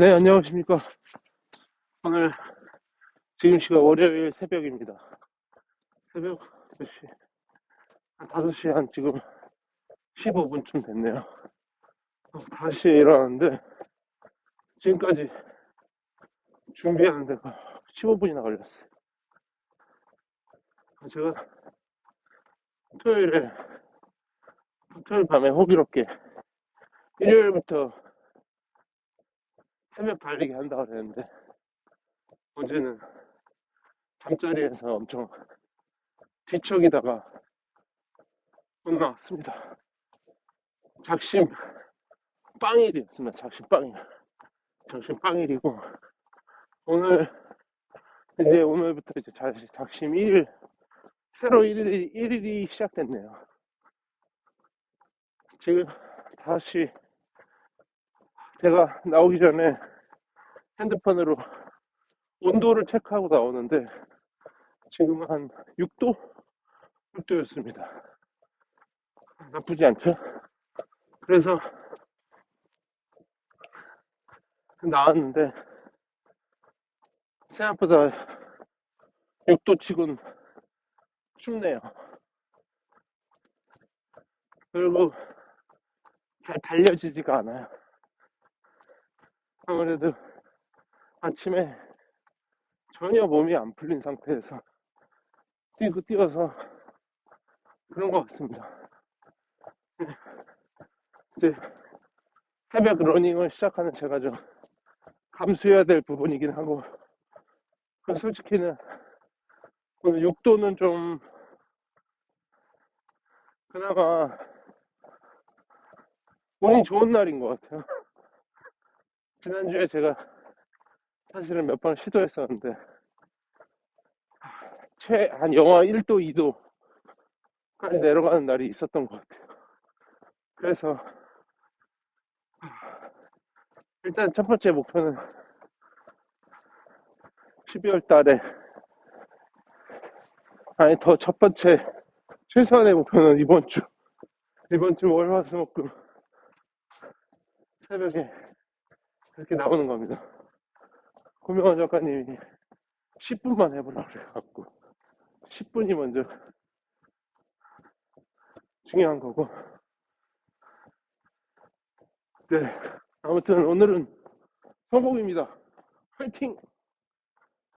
네, 안녕하십니까. 오늘, 지금 시각 월요일 새벽입니다. 새벽 몇 시? 한 5시 한 지금 15분쯤 됐네요. 어, 다시 일어났는데, 지금까지 준비하는 데가 15분이나 걸렸어요. 제가 토요일에, 토요일 밤에 호기롭게 일요일부터 새벽 달리기 한다고 그랬는데 어제는 잠자리에서 엄청 뒤척이다가 못 나왔습니다. 작심 빵일이었습니다. 작심 빵일. 작심 빵일이고 오늘 이제 오늘부터 이제 자- 작심 1일 새로 1일이, 1일이 시작됐네요. 지금 다시 제가 나오기 전에 핸드폰으로 온도를 체크하고 나오는데 지금 한 6도? 6도였습니다. 나쁘지 않죠? 그래서 나왔는데 생각보다 6도 치곤 춥네요. 그리고 잘 달려지지가 않아요. 아무래도 아침에 전혀 몸이 안 풀린 상태에서 뛰고 뛰어서 그런 것 같습니다. 이제 새벽 러닝을 시작하는 제가 좀 감수해야 될 부분이긴 하고 그 솔직히는 오늘 6도는 좀 그나마 운이 좋은 날인 것 같아요. 지난주에 제가 사실은 몇 번 시도했었는데 최한 영하 1도, 2도까지 내려가는 날이 있었던 것 같아요. 그래서 일단 첫 번째 목표는 12월 달에 아니 더 첫 번째 최소한의 목표는 이번 주 이번 주 월화수목금 새벽에 이렇게 나오는 겁니다. 고명환 작가님이 10분만 해보라고 그래갖고 10분이 먼저 중요한 거고 네 아무튼 오늘은 성공입니다. 화이팅!